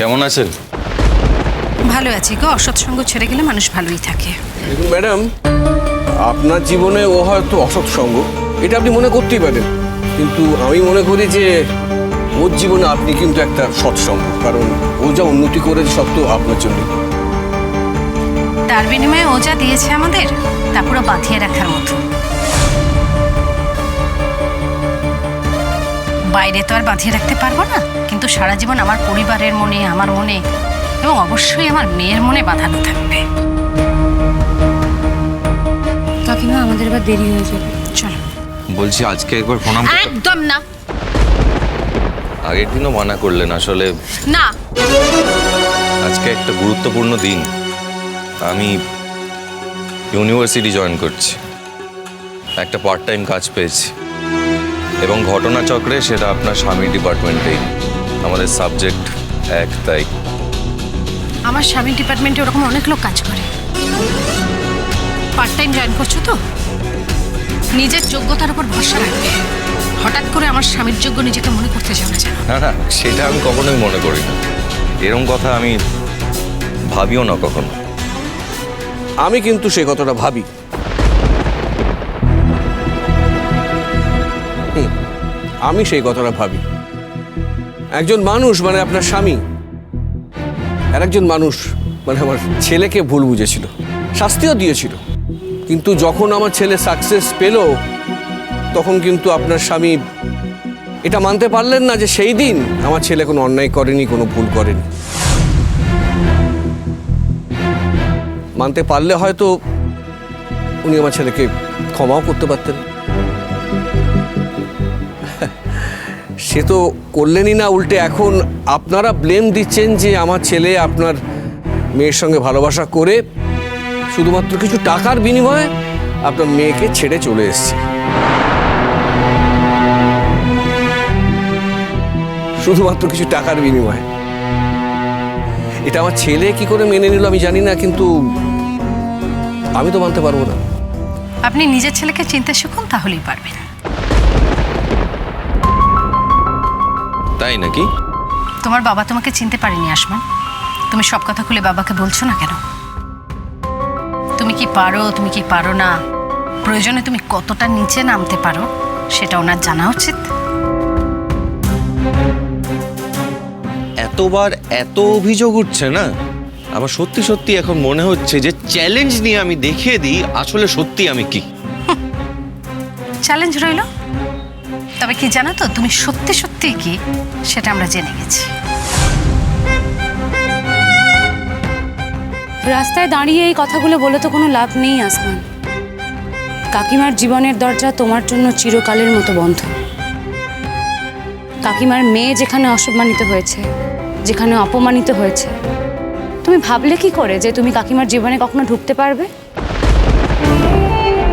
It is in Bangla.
কেমন আছেন? ভালো আছি গো অসৎসঙ্গ ছেড়ে গেলে মানুষ ভালোই থাকে। ম্যাডাম আপনার জীবনে ও হয়তো অসৎ সঙ্গ এটা আপনি মনে করতেই পারেন। কিন্তু আমি মনে করি যে ওর জীবনে আপনি কিন্তু একটা সৎসঙ্গ কারণ ও যা উন্নতি করেছে সব তো আপনার জন্য তার বিনিময়ে ও যা দিয়েছে আমাদের তা পুরো বাঁধিয়ে রাখার মতো। বাইরে তো আর বাঁধিয়ে রাখতে পারব না। কিন্তু সারা জীবন আমার পরিবারের মনে আমার মনে এবং অবশ্যই আমার মেয়ের মনে বাঁধানো থাকবে। কাকিমা আমাদের এবার দেরি হয়ে যাবে। চলো। বলছি আজকে একবার প্রণাম একদম না। আগের দিনও মানা করলেন আসলে না। আজকে একটা গুরুত্বপূর্ণ দিন। আমি ইউনিভার্সিটি জয়েন করছি। একটা পার্ট টাইম কাজ পেয়েছি। এবং ঘটনাচক্রে সেটা আপনার স্বামী ডিপার্টমেন্টেই। আমাদের সাবজেক্ট এক তাই আমার স্বামী ডিপার্টমেন্টে ওরকম অনেক লোক কাজ করে। পার্ট টাইম জয়েন করছ তো? নিজের যোগ্যতার উপর ভরসা রাখবে। হঠাৎ করে আমার স্বামীর যোগ্য নিজেকে মনে করতে চাও না না সেটা আমি কখনোই মনে করি না। এরম কথা আমি ভাবিও না কখনো। আমি কিন্তু সে কথাটা ভাবি। আমি সেই কথাটা ভাবি। একজন মানুষ মানে আপনার স্বামী। আর একজন মানুষ মানে আমার ছেলেকে ভুল বুঝেছিল, শাস্তিও দিয়েছিল। কিন্তু যখন আমার ছেলে সাকসেস পেল, তখন কিন্তু আপনার স্বামী এটা মানতে পারলেন না যে সেই দিন আমার ছেলে কোনো অন্যায় করেনি, কোনো ভুল করেনি। মানতে পারলে হয়তো উনি আমার ছেলেকে ক্ষমাও করতে পারতেন। সে তো করলেনই না উল্টে। এখন আপনারা ব্লেম দিচ্ছেন যে আমার ছেলে আপনার মেয়ের সঙ্গে ভালোবাসা করে শুধুমাত্র কিছু টাকার বিনিময়ে আপনার মেয়েকে ছেড়ে চলে এসছে। শুধুমাত্র কিছু টাকার বিনিময়ে। এটা আমার ছেলে কি করে মেনে নিল আমি জানি না, কিন্তু আমি তো মানতে পারব না। আপনি নিজের ছেলেকে চিনতে শিখুন, তাহলেই পারবেন। তাই নাকি? তোমার বাবা তোমাকে চিনতে পারেনি আসমান তুমি সব কথা খুলে বাবাকে বলছো না কেন? তুমি কি পারো তুমি কি পারো না? প্রয়োজনে তুমি কতটা নিচে নামতে পারো সেটা ওনার জানা উচিত। এতবার এত অভিযোগ উঠছে না? আমার সত্যি সত্যি এখন মনে হচ্ছে যে চ্যালেঞ্জ নিয়ে আমি দেখিয়ে দিই আসলে সত্যি আমি কি? চ্যালেঞ্জ রইল? তবে কি জানো তো, তুমি সত্যি সত্যি কি, সেটা আমরা জেনে গেছি। রাস্তায় দাঁড়িয়ে এই কথাগুলো বলে তো কোনো লাভ নেই, আসমান। কাকিমার জীবনের দরজা তোমার জন্য চিরকালের মতো বন্ধ। কাকিমার মেয়ে যেখানে অসম্মানিত হয়েছে, যেখানে অপমানিত হয়েছে, তুমি ভাবলে কি করে যে তুমি কাকিমার জীবনে কখনো ঢুকতে পারবে?